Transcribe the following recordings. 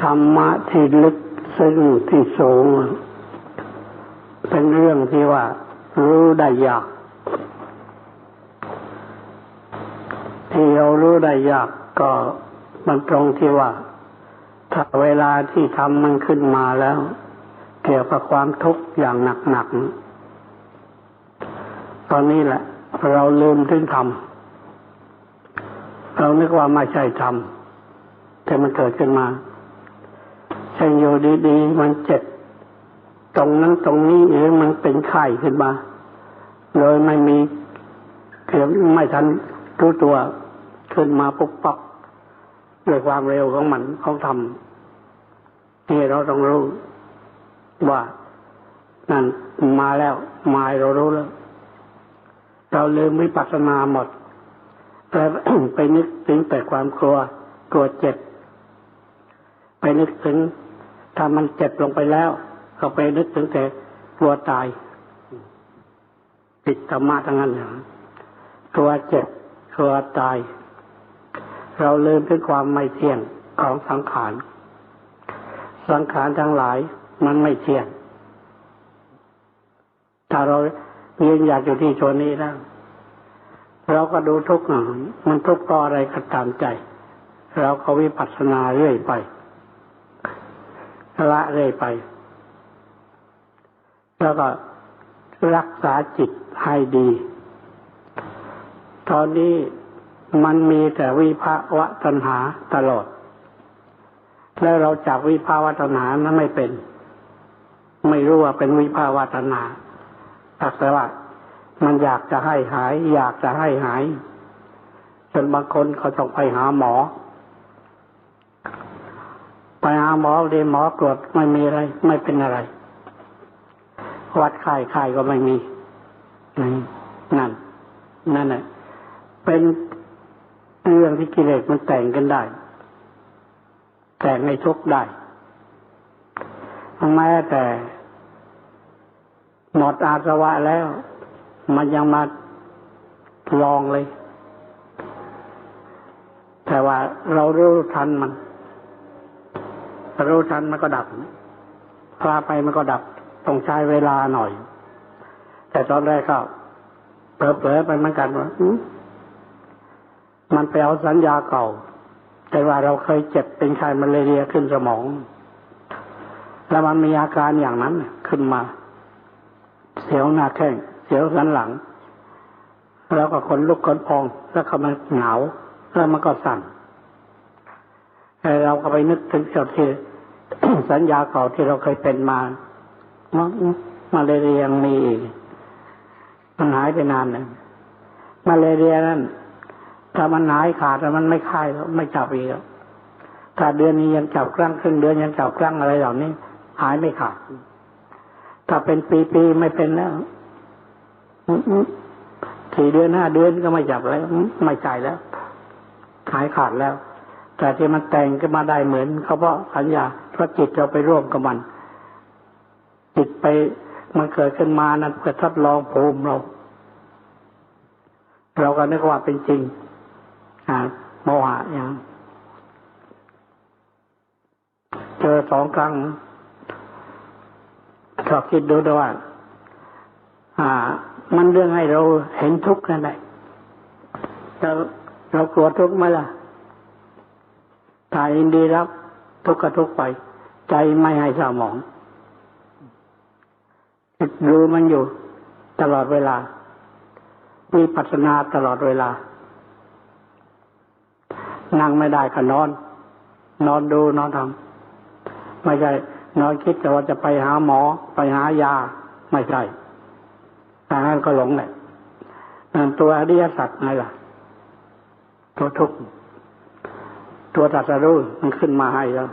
ธรรมะที่ลึกซึ้งที่สูง เป็นเรื่องที่ว่า รู้ได้ยาก ที่เรารู้ได้ยากก็มันตรงที่ว่า ถ้าเวลาที่ทำมันขึ้นมาแล้ว เกี่ยวกับความทุกข์อย่างหนักๆตอนนี้แหละ เราลืมถึงธรรมเรานึกว่าไม่ใช่ธรรมแต่มันเกิดขึ้นมาเช่นอยู่ดีๆมันเจ็บตรงนั้นตรงนี้หรือมันเป็นไข้ขึ้นมา โดยไม่มีเกี่ยไม่ทันรู้ตัวขึ้นมาปุ๊บปับด้วยความเร็วของมันเขาทำนี่เราต้องรู้ว่า นั่นมาแล้ว มาเรารู้แล้ว เราลืมวิปัสสนาหมดแต่ไปนึกถึงแต่ความกลัว กลัวเจ็บ ไปนึกถึงถ้ามันเจ็บลงไปแล้ว ก็ไปนึกถึงแต่กลัวตายปิดธรรมะทั้งนั้นเลยกลัวเจ็บกลัวตาย เราลืมถึงความไม่เที่ยงของสังขาร สังขารทั้งหลายมันไม่เที่ยง ถ้าเรา ยืนอยากอยู่ที่ชนนี้แล้วเราก็ดูทุกข์มันทุกข์เพราะอะไรก็ตามใจ เราก็วิปัสสนาเรื่อยไปละเรื่อยไป แล้วก็รักษาจิตให้ดี ตอนนี้มันมีแต่วิภาวะตัณหาตลอด แล้วเราจับวิภาวะตัณหานั้นไม่เป็น ไม่รู้ว่าเป็นวิภาวะตัณหา แต่ว่ามันอยากจะให้หาย อยากจะให้หาย จนบางคนเขาต้องไปหาหมอ ไปหาหมอเรียนหมอตรวจไม่มีอะไร ไม่เป็นอะไร วัดไข้ไข้ก็ไม่มีนั่น นั่นแหละเป็นเรื่องที่กิเลสมันแต่งกันได้ แต่งในทุกได้แม้แต่ หมดอาสวะแล้ว มันยังมาลองเลย แต่ว่าเรารู้ทันมัน รู้ทันมันก็ดับพาไปมันก็ดับ ต้องใช้เวลาหน่อย แต่ตอนแรกก็เผลอๆไปเหมือนกันว่ามันไปเอาสัญญาเก่า แต่ว่าเราเคยเจ็บเป็นไข้มาเลเรียขึ้นสมอง แล้วมันมีอาการอย่างนั้นขึ้นมา เสียวหน้าแข้งเสียวสันหลัง แล้วก็ขนลุกขนพอง แล้วก็มันหนาวแล้วมันก็สั่นเราก็ไปนึกถึงสิ่งที่สัญญาเก่าที่เราเคยเป็นมามาเลเรียยังมีอีกมันหายไปนานเลยมาเลเรียนั้นถ้ามันหายขาดแล้วมันไม่คายแล้วไม่จับอีกแล้วถ้าเดือนนี้ยังจับครั้งครึ่งเดือนยังจับครั้งอะไรเหล่านี้ หายไม่ขาด ถ้าเป็นปีๆไม่เป็นแล้วสี่เดือนห้าเดือนก็ไม่จับแล้ว ไม่จ่ายแล้วหายขาดแล้ว แต่ที่มันแต่งขึ้นมาได้เหมือนเขาเพราะสัญญาเพราะจิตเราไปร่วมกับมัน จิตไปมันเกิดขึ้นมานั้นเพื่อทดลองภูมิเรา เราก็นึกว่าเป็นจริง อ่าโมหะอย่าง เจอสองครั้ง ก็คิดดูด้วยว่าอ่า มันเรื่องให้เราเห็นทุกข์นั่นแหละเราเรากลัวทุกข์ไหมล่ะถ้ายินดีรับ ทุกข์ก็ทุกข์ไป ใจไม่ให้เศร้าหมองดูมันอยู่ตลอดเวลา มีปัสนาตลอดเวลา นั่งไม่ได้ก็นอน นอนดูนอนทำไม่ใช่ นอนคิดแต่ว่าจะไปหาหมอไปหายาไม่ใช่ทางนั้นก็หลงแหละนั่นตัวอริยสัจไงล่ะ ตัวทุกข์ตัวตัสรู้มันขึ้นมาให้แล้ว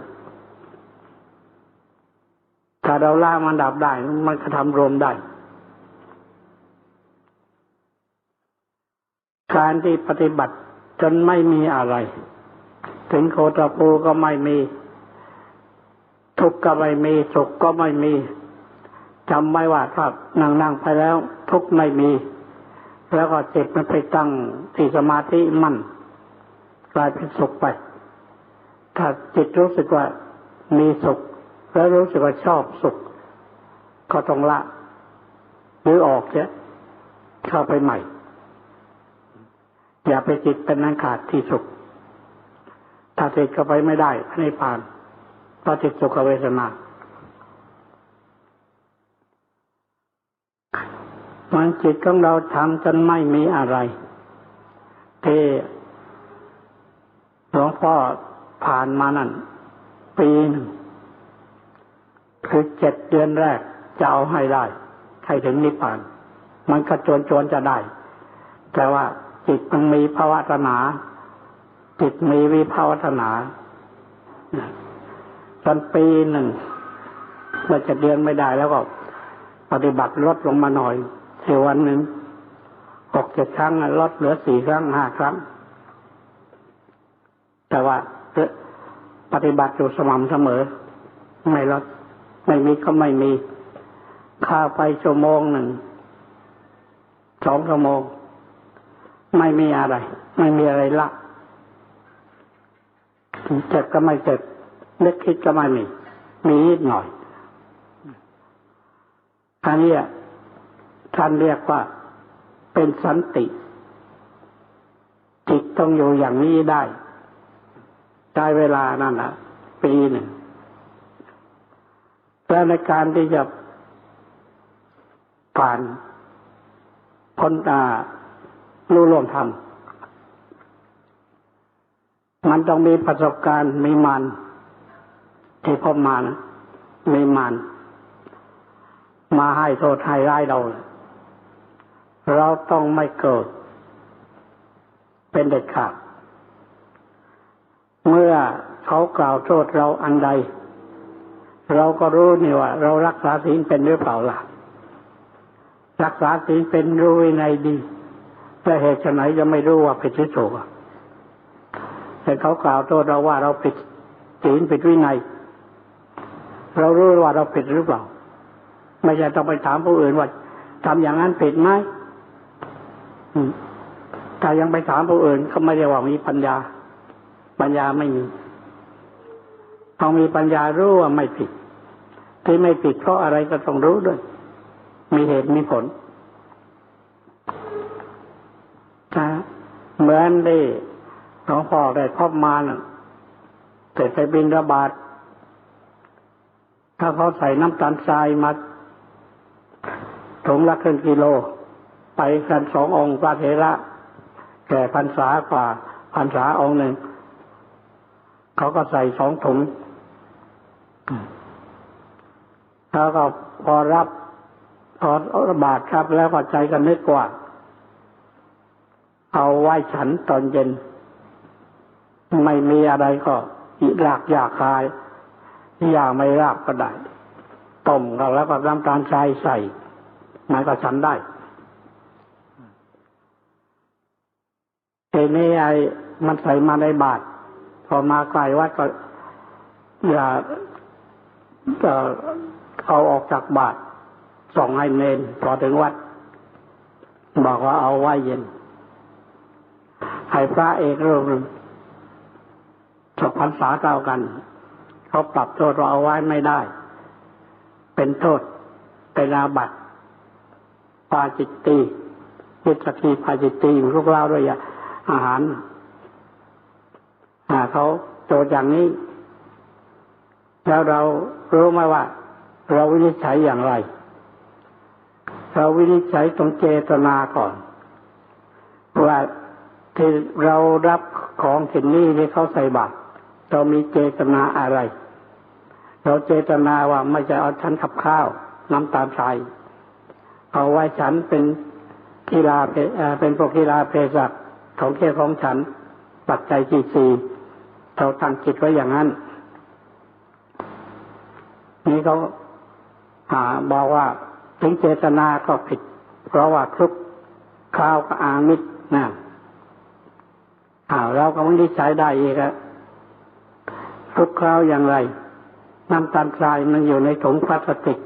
ถ้าเราล่ามันดับได้ มันก็ทำรวมได้ การที่ปฏิบัติจนไม่มีอะไร ถึงโคตรปูก็ไม่มี ทุกข์ก็ไม่มีสุขก็ไม่มีจำไว้ว่าถ้านั่งนั่งไปแล้ว ทุกข์ไม่มี แล้วก็จิตมันไปตั้งที่สมาธิมั่นกลายเป็นสุขไป ถ้าจิตรู้สึกว่ามีสุข แล้วรู้สึกว่าชอบสุข ก็ต้องละ หรือออกเสียเข้าไปใหม่ อย่าไปจิตเป็นนันขาดที่สุข ถ้าติดเข้าไปไม่ได้ให้ผ่าน ก็ติดสุขเวทนามันจิตของเราทำจนไม่มีอะไร ที่หลวงพ่อผ่านมานั่น ปีหนึ่งคือเจ็ดเดือนแรกจะเอาให้ได้ให้ถึงนิพพาน มันก็จวนจวนจะได้ แต่ว่าจิตมันมีภาวะตนาจิตมีวิภาวตนา อนปีหนึ่งเมื่อจะเดือนไม่ได้แล้วก็ ปฏิบัติลดลงมาหน่อยเสียวันหนึ่งหกเจ็ดครั้งลดเหลือสี่ครั้งห้าครั้ง แต่ว่าปฏิบัติอยู่สม่ำเสมอ ไม่ลดไม่มีก็ไม่มีข้าไปชั่วโมงหนึ่งสองชั่วโมง ไม่มีอะไร ไม่มีอะไรละเจ็บก็ไม่เจ็บ นึกคิดก็ไม่มี มีนิดหน่อยอันนี้ท่านเรียกว่าเป็นสันติ จิตต้องอยู่อย่างนี้ได้ได้เวลานั่นนะปีหนึ่งแล้วในการที่จะผ่านพ้นตารู้ร่วมทำมันต้องมีประสบการณ์มีมัน ที่พบมานะมีมันมาให้โทษให้ร้ายเรา เราต้องไม่เกิดเป็นเด็ดขาดเมื่อเขากล่าวโทษเราอันใด เราก็รู้นี่ว่า เรารักษาศีลเป็นหรือเปล่าล่ะ รักษาศีลเป็นรู้ในดีแต่เหตุไหนจะไม่รู้ว่าผิดหรือถูกแต่เขากล่าวโทษเราว่าเราผิดศีลผิดวินัย เรารู้ว่าเราผิดหรือเปล่า ไม่ใช่ต้องไปถามผู้อื่นว่าทำอย่างนั้นผิดไหมถ้ายังไปถามผู้อื่นเขาไม่ได้ว่ามีปัญญา ปัญญาไม่มีต้องมีปัญญารู้ว่าไม่ผิด ที่ไม่ผิดเพราะอะไรก็ต้องรู้ด้วย มีเหตุมีผลนะเหมือนที่หลวงพ่อได้พบมาน่ะแต่ไปบินระบาด ถ้าเขาใส่น้ำตาลทรายมาถุงละครึ่งกิโล ไปกันสององค์พระเถระแก่พรรษากว่าพรรษาองค์หนึ่ง เขาก็ใส่สองถุงแล้วก็พอรับพอระบาทครับแล้วก็ใจกันนึกว่า เอาไหว้ฉันตอนเย็น ไม่มีอะไรก็หลากอยากคาย ยากไม่รากก็ได้ต้มกันแล้วก็น้ำตาลทรายใส่มันก็ฉันได้ทีนี้ไอ้มันใส่มาในบาทพอมาไกลวัดก็อย่าจะเอาออกจากบาทส่งให้เนนพอถึงวัด บอกว่าเอาไว้เย็นให้พระเอกรูปหนึ่งสพรรษาเก่ากัน เขาปรับโทษเราเอาไว้ไม่ได้ เป็นโทษเป็นอาบัติปาจิตตียิสกีปาจิตตีลูกเล่าด้วยอาหารเขาโจทย์อย่างนี้ แล้วเรารู้ไหมว่า เราวินิจฉัยอย่างไร เราวินิจฉัยตรงเจตนาก่อน ว่าที่เรารับของสิ่งนี้ที่เขาใส่บาตร เรามีเจตนาอะไร เราเจตนาว่าไม่จะเอาฉันขับข้าว น้ำตาลทรายเอาไว้ฉันเป็นกีฬาเป็นพวกกีฬาเพศสัตว์ของเคียของฉัน ปัจจัยจีซีเราตั้งจิตไว้อย่างนั้น นี่เขาหาบอกว่าถึงเจตนาก็ผิด เพราะว่าทุกข้าวก็อามิตรนะอ่าเราก็ไม่ได้ใช้ได้อีกอะ ทุกคราวอย่างไร น้ำตาลทรายมันอยู่ในถุงพลาสติก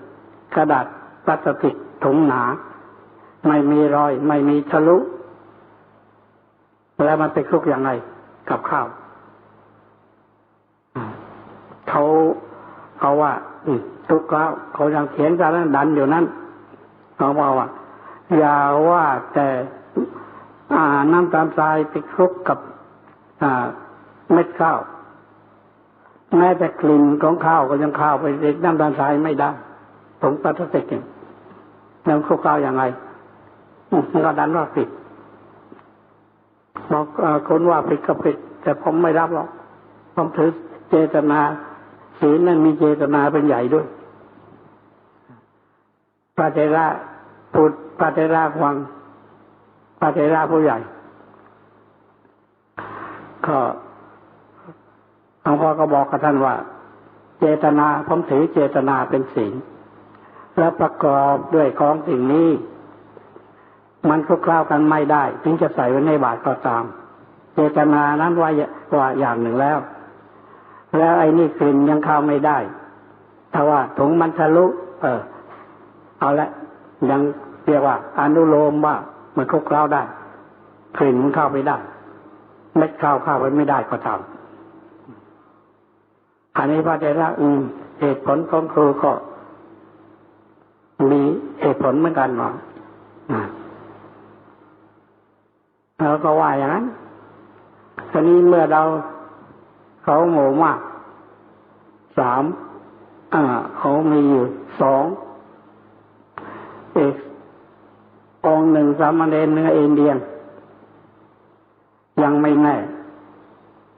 กระดาษพลาสติกถุงหนา ไม่มีรอย ไม่มีทะลุ แล้วมันไปคลุกอย่างไร กับข้าวเขาเขาว่าทุกแล้วเขายังเขียนกันนั้นดันอยู่นั้นเขาบอกว่า อย่าว่าแต่น้ำตาลทรายไปคลุกกับเม็ดข้าว แม้แต่กลิ่นของข้าวก็ยังข้าวไปน้ำตาลทรายไม่ได้ผงพลาสติกเนี่ยยังคลุกข้าวอย่างไรมันก็ดันว่าผิดบอกคนว่าผิดก็ผิดแต่ผมไม่รับหรอกผมถือเจตนาศีลนั้นมีเจตนาเป็นใหญ่ด้วยพระเจระพูดพระเจระฟังพระเจระผู้ใหญ่ ก็ หลวงพ่อก็บอกกับท่านว่า เจตนาผมถือเจตนาเป็นศีลและประกอบด้วยของสิ่งนี้ มันก็คล้ากันไม่ได้ ถึงจะใส่ไว้ในบาตรก็ตาม เจตนานั้นว่าว่าอย่างหนึ่งแล้ว แล้วไอ้นี่กลิ่นยังเข้าไม่ได้ถ้าว่าถุงมันทะลุ เออ เอาละยังเรียกว่า อนุโลมว่ามันคลุกเคล้าได้กลิ่นมันเข้าไปได้เม็ดข้าวเข้าไปไม่ได้ก็ทำ อันนี้พระเจ้าอืมเหตุผลของครูก็มีเหตุผลเหมือนกันว่าเราก็ว่าอย่างนั้นทีนี้เมื่อเราเขาโง่มากสามอ่าเขามีอยู่สองเอกองหนึ่งสามเณรเนื้อเอนเดียน ยังไม่แน่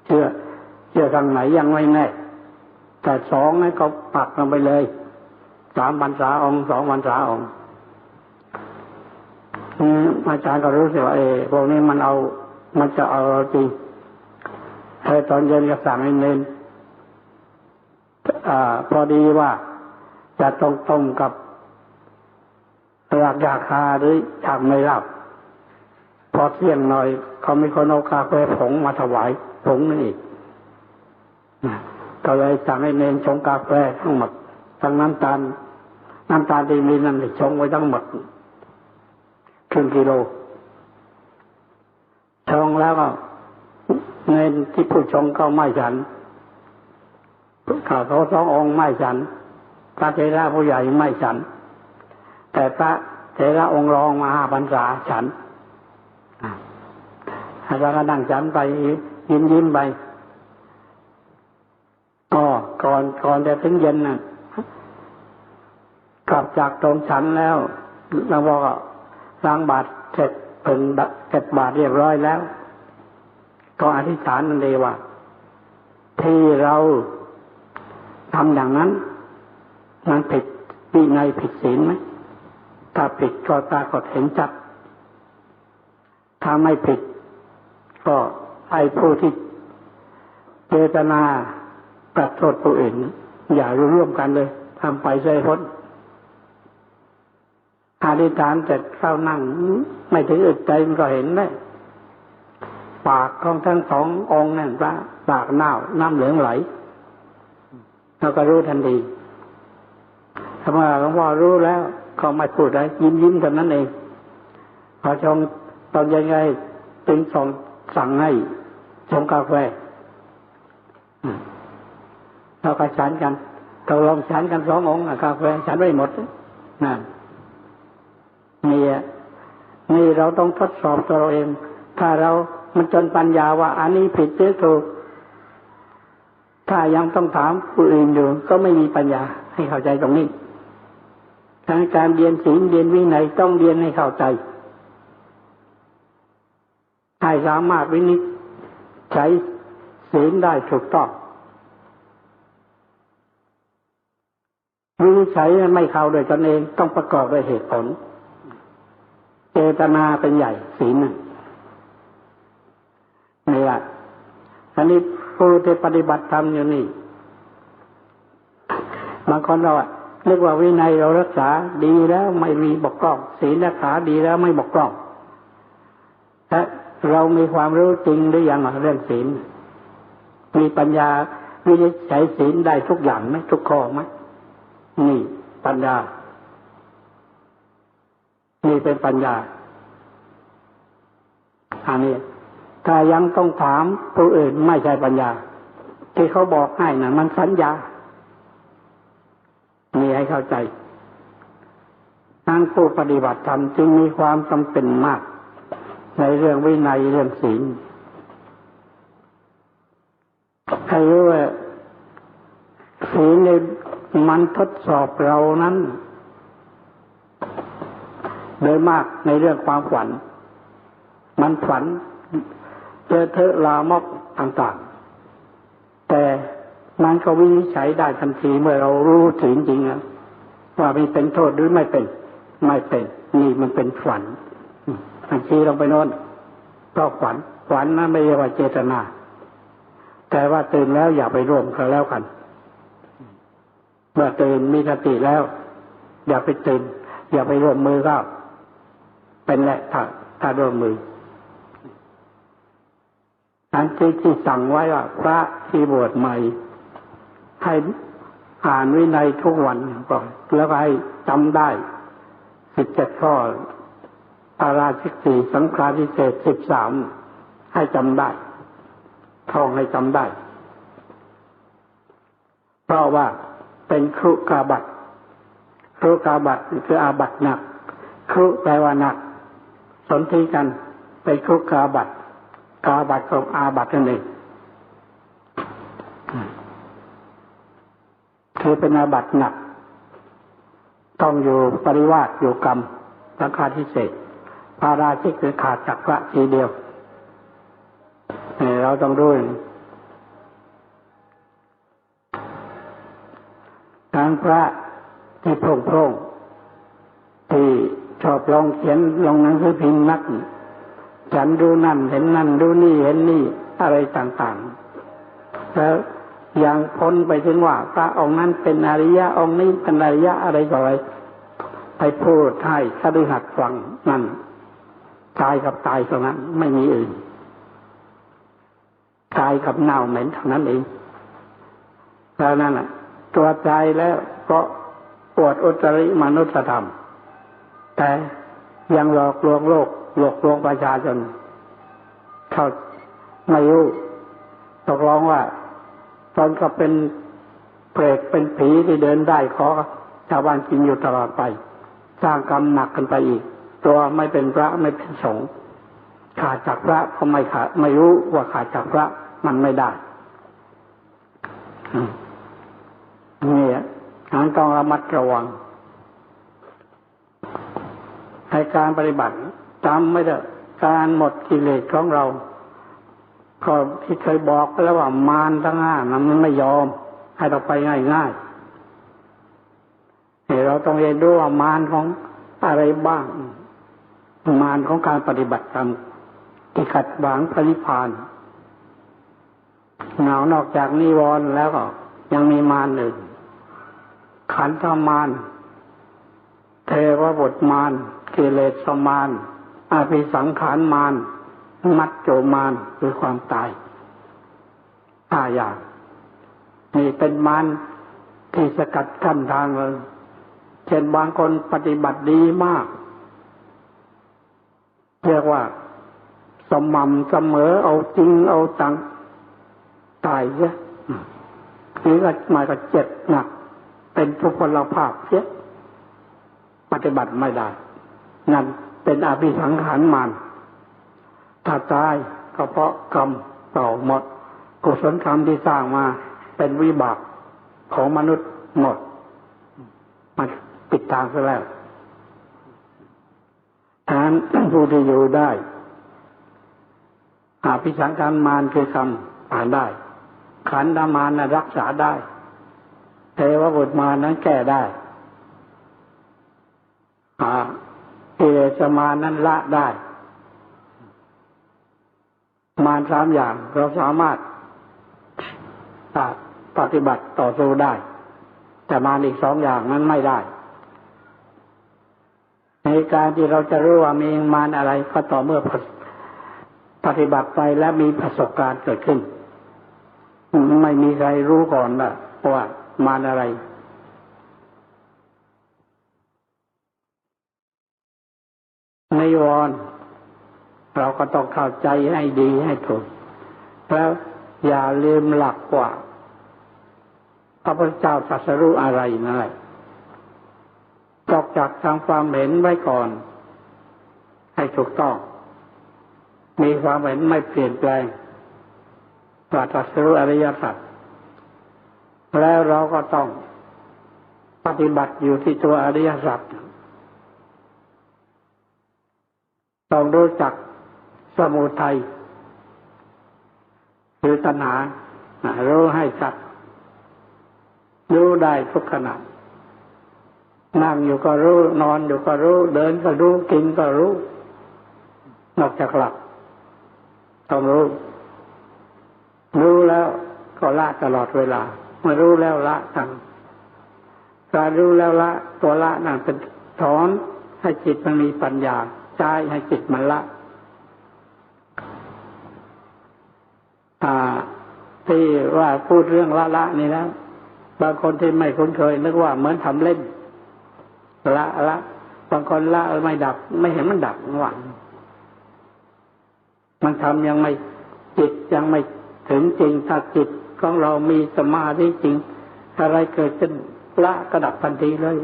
เชื่อเชื่อทางไหนยังไม่แน่ แต่สองนั้นเขาปักลงไปเลยสามพรรษาองค์สองพรรษาองค์อาจารย์ก็รู้สึกว่าเออพวกนี้มันเอา มันจะเอาจริงเออตอนเย็นก็สั่งให้เน้นอพอดีว่าจะต้องต้มกับหลักยาคาหรืออยากไม่รับ พอเที่ยงหน่อย เขามีคนเอาคาแฟผงมาถวายผงนั่นอีก ก็เลยสั่งให้เน้นชงกาแฟทั้งหมดทั้งน้ำตาลน้ำตาลที่มีนั่นชงไว้ทั้งหมดครึ่งกิโลชงแล้วก็เงินที่ผู้ชงก็ไม่ฉันข้าเขาสององค์ไม่ฉัน พระเทระผู้ใหญ่ไม่ฉัน แต่พระเทระองค์รองมาห้าพรรษาฉันอาจารย์ก็นั่งฉันไปยิ้มยิ้มไป ก่อนก่อนจะถึงเย็นน่ะกลับจากตรงฉันแล้วเราบอกล้างบาตรเสร็จเป็นเสร็จบาตรเรียบร้อยแล้ว ก็อธิษฐานนั่นเองว่าที่เราทำอย่างนั้น มันผิดปีในผิดศีลไหมถ้าผิดก็ตากฏเห็นจัด ถ้าไม่ผิด ก็ไอ้ผู้ที่เจตนา ตัดโทษผู้อื่น อย่าร่วมกันเลยทำไปใส่พ้นอธิษฐานเสร็จเข้านั่ง ไม่ถึงอึดใจมันก็เห็นได้ปากของทั้งสององค์นั่นพระปากเน่าน้ำเหลืองไหลเราก็รู้ทันทีถ้าว่าหลวงพ่อรู้แล้วเขาไม่พูดอะไรยิ้มยิ้มเท่านั้นเองพอชงตอนยังไงตึงสองสั่งให้ชงกาแฟ เราก็ฉันกันเราลองฉันกันสององค์กาแฟฉันไม่หมดนั่นนี่นี่เราต้องทดสอบตัวเราเอง ถ้าเรามันจนปัญญาว่า อันนี้ผิดหรือถูก ถ้ายังต้องถามผู้อื่นอยู่ ก็ไม่มีปัญญาให้เข้าใจตรงนี้ทางการเรียนศีลเรียนวินัยต้องเรียนให้เข้าใจให้สามารถวินิจใช้ศีลได้ถูกต้อง วินิจฉัยไม่เข้าโดยตนเองต้องประกอบด้วยเหตุผล เจตนาเป็นใหญ่ศีลนี่แหละอันนี้ผู้ที่ปฏิบัติธรรมอยู่นี่ บางคนเราอะเรียกว่าวินัยเรารักษาดีแล้วไม่มีบกพร่องศีลรักษาดีแล้วไม่บกพร่องแต่เรามีความรู้จริงหรือยังเรื่องศีลมีปัญญาวินิจฉัยศีลได้ทุกอย่างไหมทุกข้อไหม นี่ปัญญา นี่เป็นปัญญาอันนี้ถ้ายังต้องถามผู้อื่นไม่ใช่ปัญญา ที่เขาบอกให้นะ่ะ มันสัญญา มีให้เข้าใจทั้งผู้ปฏิบัติธรรมจึงมีความจำเป็นมาก ในเรื่องวินัยเรื่องศีลให้รู้ว่าศีล มันทดสอบเรานั้น โดยมากในเรื่องความฝัน มันฝัน เจอเธอลามกต่างๆ แต่มันก็วินิจฉัยได้ทันทีเมื่อเรารู้ถึงจริงว่ามันเป็นโทษหรือไม่เป็น ไม่เป็น นี่มันเป็นฝันทันทีเราไปโน้นก็ฝัน ฝันนั้นไม่ใช่ว่าเจตนา แต่ว่าตื่นแล้วอย่าไปร่วมกันแล้วกัน เมื่อตื่นมีสติแล้ว อย่าไปตื่น อย่าไปร่วมมือก็เป็นแหละถ้าถ้าร่วมมืออันที่ที่สั่งไว้ว่าพระที่บวชใหม่ ให้อ่านวินัยทุกวันก่อนแล้วให้จำได้สิบเจ็ดข้ออาราชิกสี่สังฆาทิเศษสิบสามให้จำได้ท่องให้จำได้ เพราะว่า เป็นครุกาบัตครุกาบัตคืออาบัตหนัก ครุแปลว่าหนัก สนธิกันเป็นครุกาบัตกาบัตกับอาบัตนั่นเองคือเป็นอาบัตหนัก ต้องอยู่ปริวาสอยู่กรรมราคาทิเศษพาราชิกคือขาดจากพระทีเดียวเราต้องรู้ ทางพระที่โปร่งโปร่งที่ชอบลองเขียนลงหนังสือพิมพ์นัก ฉันดูนั่นเห็นนั่นดูนี่เห็นนี่อะไรต่างๆ แล้วยังพ้นไปถึงว่าพระองค์นั้นเป็นอริยะองค์นี้เป็นอริยะอะไรต่ออะไรไปพูดให้คฤหัสถ์ฟังนั่นตายกับตายเท่านั้นไม่มีอื่นตายกับเน่าเหม็นเท่านั้นเองแล้วนั่นแหละ ตัวใจแล้วก็ปวดอุตริมนุษยธรรม แต่ยังหลอกลวงโลกหลอกลวงประชาชนเขาไม่รู้ตกลงว่าตอนก็เป็นเปรตเป็นผีที่เดินได้ขอชาวบ้านกินอยู่ตลอดไป สร้างกรรมหนักกันไปอีก ตัวไม่เป็นพระไม่เป็นสงฆ์ขาดจากพระก็ไม่ขาดไม่รู้ว่าขาดจากพระมันไม่ได้ นี่อันต้องระมัดระวังในการปฏิบัติจำไม่ได้การหมดกิเลสของเรา ก็ที่เคยบอกไปแล้วว่ามารทั้งห้านั้นมันไม่ยอม ให้เราไปง่ายง่ายเราต้องเรียนรู้ว่ามารของอะไรบ้าง มารของการปฏิบัติธรรมที่ขัดขวางพระนิพพานเหงานอกจากนิวรณ์แล้วก็ยังมีมารอื่น ขันธมารเทวบทมารกิเลสมารอาภิสังขารมารมัดโจมารคือความตายห้าอย่างนี่เป็นมารที่สกัดกั้นทางเลยเช่นบางคนปฏิบัติดีมาก เรียกว่า สม่ำเสมอเอาจริงเอาจังตายเยอะนี่ก็หมายก็เจ็บหนัก เป็นทุพพลภาพเสียปฏิบัติไม่ได้ นั่นเป็นอาภิสังขารมานถ้าตายก็เพราะกรรมเก่าหมด กุศลธรรมที่สร้างมาเป็นวิบากของมนุษย์หมดมันปิดทางซะแล้วทานผู้ที่อยู่ได้อาภิสังขารมานคือคำอ่านได้ ขันธมานรักษาได้ เทวบุตรมานั้นแก้ได้กิเลสมานั้นละได้ มารสามอย่างเราสามารถปฏิบัติต่อสู้ได้ แต่มารอีกสองอย่างนั้นไม่ได้ ในการที่เราจะรู้ว่ามีมารอะไรก็ต่อเมื่อปฏิบัติไปและมีประสบการณ์เกิดขึ้น ไม่มีใครรู้ก่อนว่าว่า มารอะไร นิวรณ์เราก็ต้องเข้าใจให้ดีให้ถูกแล้วอย่าลืมหลักว่าพระพุทธเจ้าตรัสรู้อะไรนั่นแหละตอกจากทางความเห็นไว้ก่อน ให้ถูกต้อง มีความเห็นไม่เปลี่ยนแปลงตรัสรู้อริยสัจ แล้วเราก็ต้องปฏิบัติอยู่ที่ตัวอริยสัจต้องรู้จักสมุทัยหรือตัณหารู้ให้สัตว์รู้ได้ทุกขณะนั่งอยู่ก็รู้นอนอยู่ก็รู้ เดินก็รู้กินก็รู้ นอกจากหลับต้องรู้ รู้แล้วก็ละตลอดเวลา มื่อรู้แล้วละทันการรู้แล้วละ ตัวละนั่นเป็นถอนให้จิตมันมีปัญญาใช้ให้จิตมันละที่ว่าพูดเรื่องละละนี่นะบางคนที่ไม่คุ้นเคยนึกว่าเหมือนทำเล่น ละละบางคนละไม่ดับ ไม่เห็นมันดับหวังมันทำยังไม่จิตยังไม่ถึงจริงถ้าจิต ของเรามีสมาธิจริง อะไรเกิดขึ้นละก็ดับทันทีเลย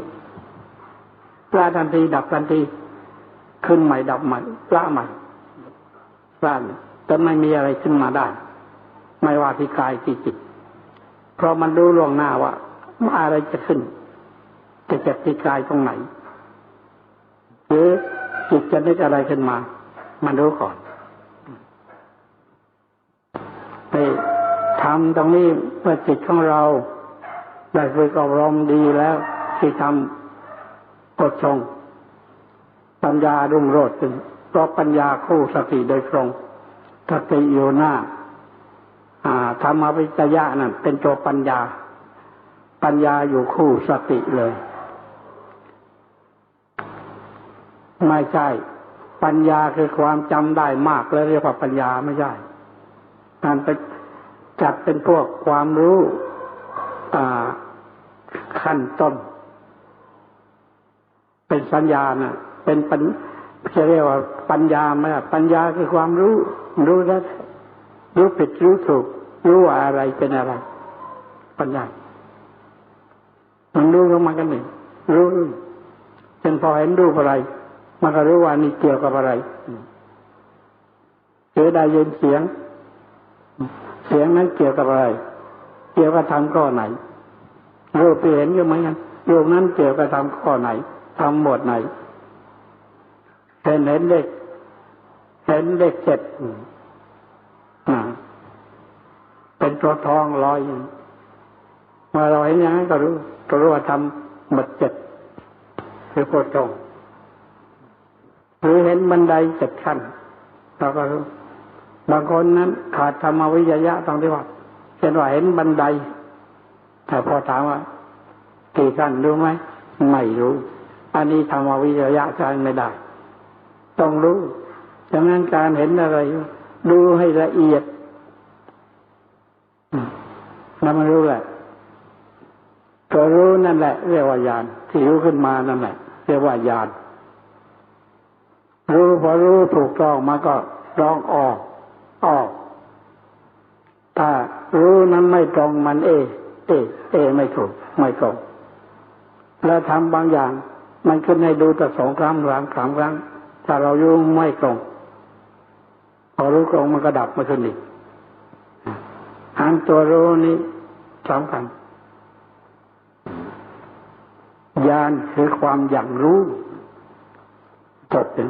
ละทันทีดับทันที ขึ้นใหม่ดับใหม่ละใหม่ละจะไม่มีอะไรขึ้นมาได้ ไม่ว่าที่กายที่จิต เพราะมันรู้ล่วงหน้าว่าอะไรจะขึ้น จะเจ็บที่กายตรงไหน หรือจิตจะนึกอะไรขึ้นมา มันรู้ก่อนไปำตรงนี้เมื่อจิตของเราได้ฝึกอบรมดีแล้วที่ทำกดชงปัญญารุ่งโรจน์ขึ้นเพราะปัญญาคู่สติโดยตรงสติอยู่หน้าธรรมวิจยะนั่นเป็นตัวปัญญา ปัญญาอยู่คู่สติเลย ไม่ใช่ ปัญญาคือความจำได้มากแล้วเรียกว่าปัญญาไม่ใช่การไป จัดเป็นพวกความรู้ขั้นต้น เป็นสัญญาณะเป็นปัญจะเรียกว่าปัญญาไหมปัญญาคือความรู้ รู้แล้วรู้ผิดรู้ถูก รู้ว่าอะไรเป็นอะไร ปัญญา มันรู้ของมันกันหนึ่งรู้จนพอเห็นรูปอะไร มันก็รู้ว่านี่เกี่ยวกับอะไรเจอได้ยินเสียง สียงนั้นเกี่ยวกับอะไร เกี่ยวกับทำข้อไหนรูปที่เห็นอยู่ไหมกันรูปนั้นเกี่ยวกับทำข้อไหนทำหมวดไหนเห็นเห็นเลขเห็นเลขเจ็ดเป็นตัวทองลอยเมื่อเราเห็นอย่างนั้นก็รู้ก็รู้ว่าทำหมดเจ็ดคือโพชงหรือเห็นบันไดเจ็ดขั้นเราก็รู้ บางคนนั้นขาดธรรมวิยะตรงที่ว่าเช่นว่าเห็นบันได แต่พอถามว่ากี่ขั้นรู้ไหมไม่รู้ อันนี้ธรรมวิยะใช้ไม่ได้ ต้องรู้ดังนั้นการเห็นอะไร ดูให้ละเอียดแล้วมันรู้แหละตัวรู้นั่นแหละเรียกว่าญาณที่รู้ขึ้นมานั่นแหละเรียกว่าญาณรู้พอรู้ถูกต้องมาก็ร้องออก ออกถ้ารู้นั้นไม่ตรงมันเอ เอ เอ ไม่ถูก ไม่ตรง แล้วทำบางอย่าง มันขึ้นให้ดูแต่สองครั้งสามครั้งครั้งถ้าเรายุ่งไม่ตรง พอรู้ตรงมันก็ดับมาขึ้นอีกอันตัวรู้นี้สำคัญญาณคือความอย่างรู้จบเป็น